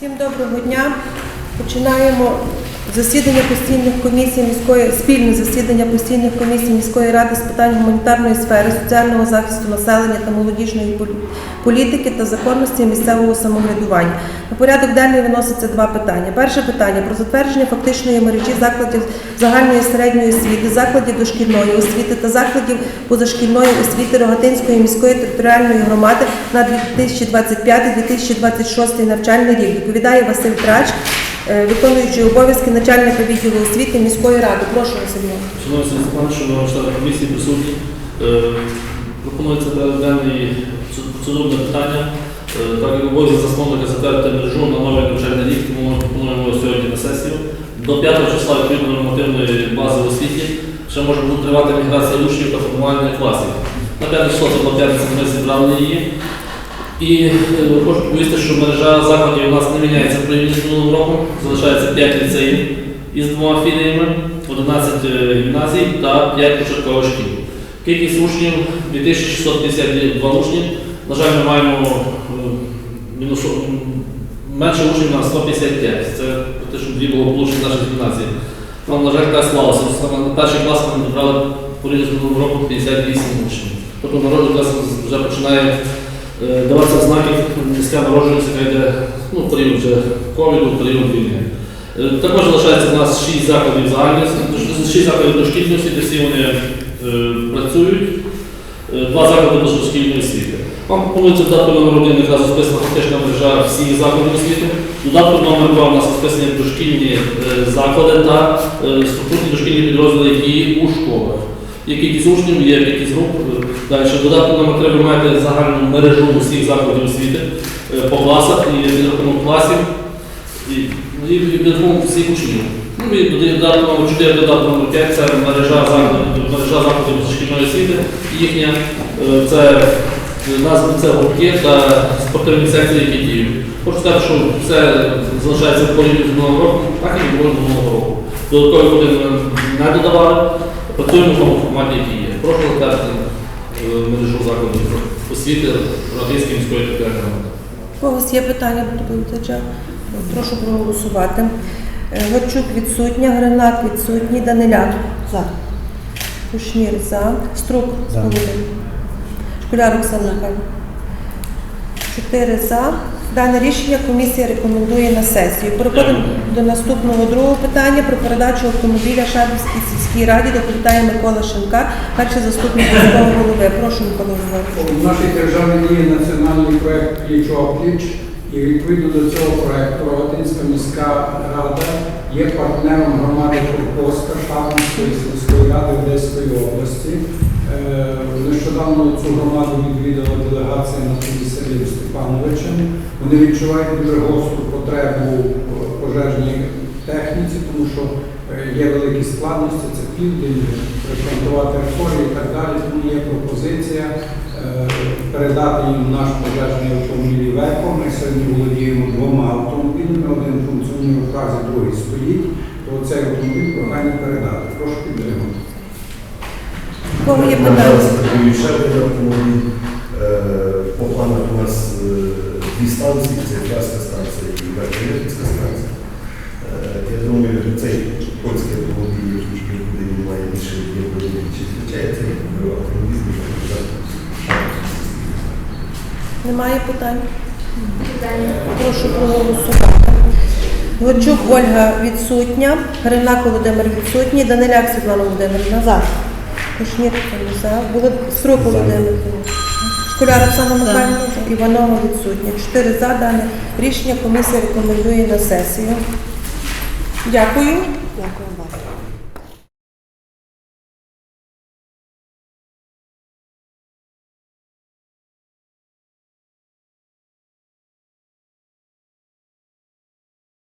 Всім доброго дня. Починаємо засідання постійних комісій міської спільне засідання постійних комісій міської ради з питань гуманітарної сфери, соціального захисту населення та молодіжної полі- політики та законності місцевого самоврядування. На порядок денний виноситься два питання. Перше питання про затвердження фактичної мережі закладів загальної середньої освіти, закладів дошкільної освіти та закладів позашкільної освіти Рогатинської міської територіальної громади на 2025-2026 навчальний рік. Доповідає Василь Трач, виконуючий обов'язки начальника відділу освіти міської ради. Прошу. Іванович. Шановні Степан, шановні члени комісії присутні, Е, пропонується денний процедурне питання. Е, Так як обов'язок засновника затвердити мережу на новий навчальний рік, тому ми пропонуємо сьогодні на сесію. До 5 числа відповідно нормативної бази в освіті ще може бути тривати міграція учнів та формування класів. На 5 число це була ми зібрали її. І е, хочу повісти, що мережа закладів у нас не міняється порівняно з минулим роком. Залишається 5 ліцеїв із двома філіями, 11 гімназій та 5 початкових шкіл. Кількість учнів 2652 учні. На жаль, ми маємо е, мінус, менше учнів на 155. Це практично дві було получені в нашій гімназії. Нам, на жаль, так склалося. Саме на перший клас ми набрали порівняно з роком 58 учнів. Тобто народ у нас вже починає е, даватися знаки низька народжується, яка йде ну, в період вже ковіду, в період війни. Е, Також залишається у нас 6 закладів загальної, 6 закладів дошкільної освіти, всі вони е, працюють, Е, два заклади дошкільної освіти. Вам пропонується додатку номер 1 якраз розписана фактична мережа всіх закладів освіти. Додатку номер 2 у нас розписані дошкільні е, заклади та е, структурні дошкільні підрозділи, які у школах. Є кількість учнів, є кількість груп. Е, Далі додатку 3 ви маєте загальну мережу усіх закладів освіти е, по класах і підрахунок класів і, і підрахунок всіх учнів. Ну і додаток номер 4, додаток номер 5 це мережа закладів, мережа закладів шкільної освіти. Їхня е, це назва це гуртки та спортивні секції, які діють. Хочу сказати, що все залишається в порівні з минулого року, так і було минулого року. Додаткові години не додавали, працюємо в тому форматі, який є. Прошу затвердити е, мережу закладів освіти Рогатинської міської територіальної громади. У когось є питання до доповідача? Прошу проголосувати. Е, Горчук відсутня, Гринак відсутній, Даниляк. За. Кушнір за. Струк За. Школяр Оксана. Чотири за. Дане рішення комісія рекомендує на сесію. Переходимо до наступного другого питання про передачу автомобіля Шарбівській сільській раді. Доповідає Микола Шенка, перший заступник міського голови. Прошу, Микола Григорович. В нашій державі діє національний проект пліч опліч, і відповідно до цього проекту Рогатинська міська рада є партнером громади Курковська Шармської сільської ради Одеської області. Е, Нещодавно цю громаду відвідала делегація на Сергієм Степановичем. Вони відчувають дуже гостру потребу пожежній техніці, тому що е, є великі складності, це південь, ремонтувати архорі і так далі. Тому є пропозиція е, передати їм наш пожежний автомобіль Веко. Ми сьогодні володіємо двома автомобілями, один функціонує в фразі, другий стоїть. То цей автомобіль прохання передати. Прошу підтримати. Кого є питання? Дві станції, це Ярська станція і Верховинська станція. Е, Я думаю, цей польський автомобіль, який буде, він має більше є чи зустрічається, як автомобіль, Немає питань? Прошу проголосувати. Горчук Ольга відсутня, Гринак Володимир відсутній, Даниляк Світлана Володимирівна за. Кушнір за. Були Струк Володимир. Школяр Оксана Михайлівна, Іванова відсутня. Чотири за дане рішення комісія рекомендує на сесію. Дякую. Дякую вам.